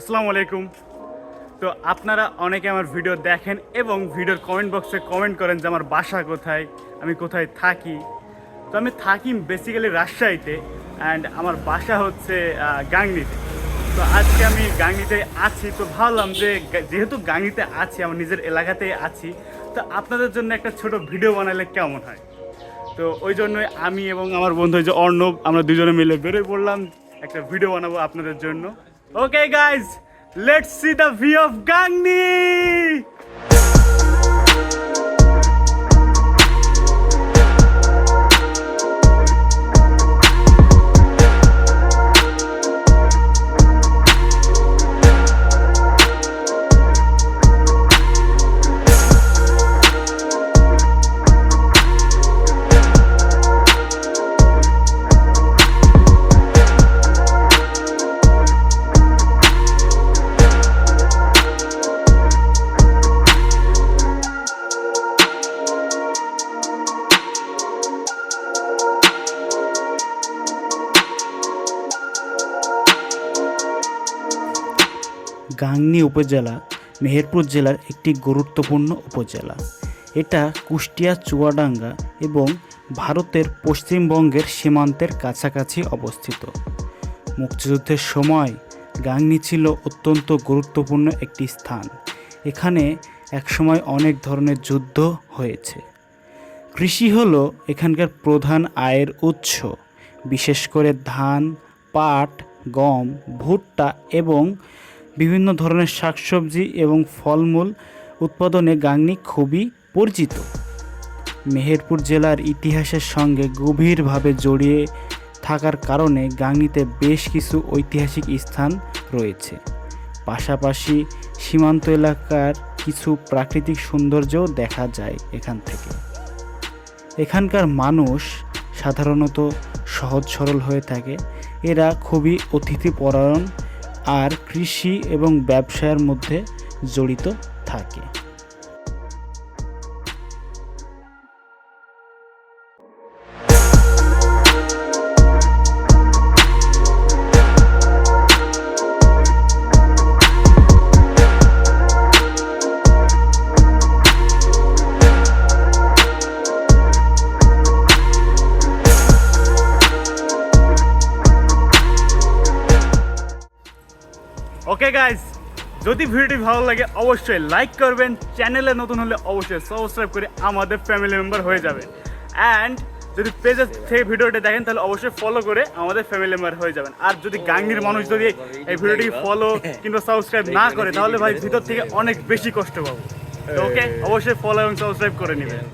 আসসালামু আলাইকুম। তো আপনারা অনেকে আমার ভিডিও দেখেন এবং ভিডিওর কমেন্ট বক্সে কমেন্ট করেন যে আমার বাসা কোথায়, আমি কোথায় থাকি। তো আমি থাকি বেসিক্যালি রাজশাহীতে অ্যান্ড আমার বাসা হচ্ছে গাংনীতে। তো আজকে আমি গাংনীতে আছি, তো ভাবলাম যে যেহেতু গাংনীতে আছি, আমার নিজের এলাকাতে আছি, তো আপনাদের জন্য একটা ছোট ভিডিও বানালে কেমন হয়? তো ওই জন্যই আমি এবং আমার বন্ধু যে অর্ণব, আমরা দুজনে মিলে বেরোয় পড়লাম, একটা ভিডিও বানাবো আপনাদের জন্য। Okay guys, let's see the view of Gangni! Gangni উপজেলা মেহেরপুর জেলার একটি গুরুত্বপূর্ণ উপজেলা। এটা কুষ্টিয়া, চুয়াডাঙ্গা এবং ভারতের পশ্চিমবঙ্গের সীমান্তের কাছাকাছি অবস্থিত। মুক্তিযুদ্ধের সময় গাংনী ছিল অত্যন্ত গুরুত্বপূর্ণ একটি স্থান। এখানে একসময় অনেক ধরনের যুদ্ধ হয়েছে। কৃষি হল এখানকার প্রধান আয়ের উৎস, বিশেষ করে ধান, পাট, গম, ভুট্টা এবং বিভিন্ন ধরনের শাকসবজি এবং ফলমূল উৎপাদনে গাংনী খুবই পরিচিত। মেহেরপুর জেলার ইতিহাসের সঙ্গে গভীরভাবে জড়িয়ে থাকার কারণে গাংনীতে বেশ কিছু ঐতিহাসিক স্থান রয়েছে। পাশাপাশি সীমান্ত এলাকার কিছু প্রাকৃতিক সৌন্দর্যও দেখা যায় এখান থেকে। এখানকার মানুষ সাধারণত সহজ সরল হয়ে থাকে। এরা খুবই অতিথিপরায়ণ আর কৃষি এবং ব্যবসায়ের মধ্যে জড়িত থাকে। ওকে গাইজ যদি ভিডিওটি ভালো লাগে, অবশ্যই লাইক করবেন। চ্যানেলে নতুন হলে অবশ্যই সাবস্ক্রাইব করে আমাদের ফ্যামিলি মেম্বার হয়ে যাবেন অ্যান্ড যদি পেজে থেকে ভিডিওটি দেখেন, তাহলে অবশ্যই ফলো করে আমাদের ফ্যামিলি মেম্বার হয়ে যাবেন। আর যদি গাঙ্গির মানুষ যদি এই ভিডিওটি ফলো কিংবা সাবস্ক্রাইব না করে, তাহলে ভাই ভিতর থেকে অনেক বেশি কষ্ট পাবো। ওকে অবশ্যই ফলো এবং সাবস্ক্রাইব করে নেবেন।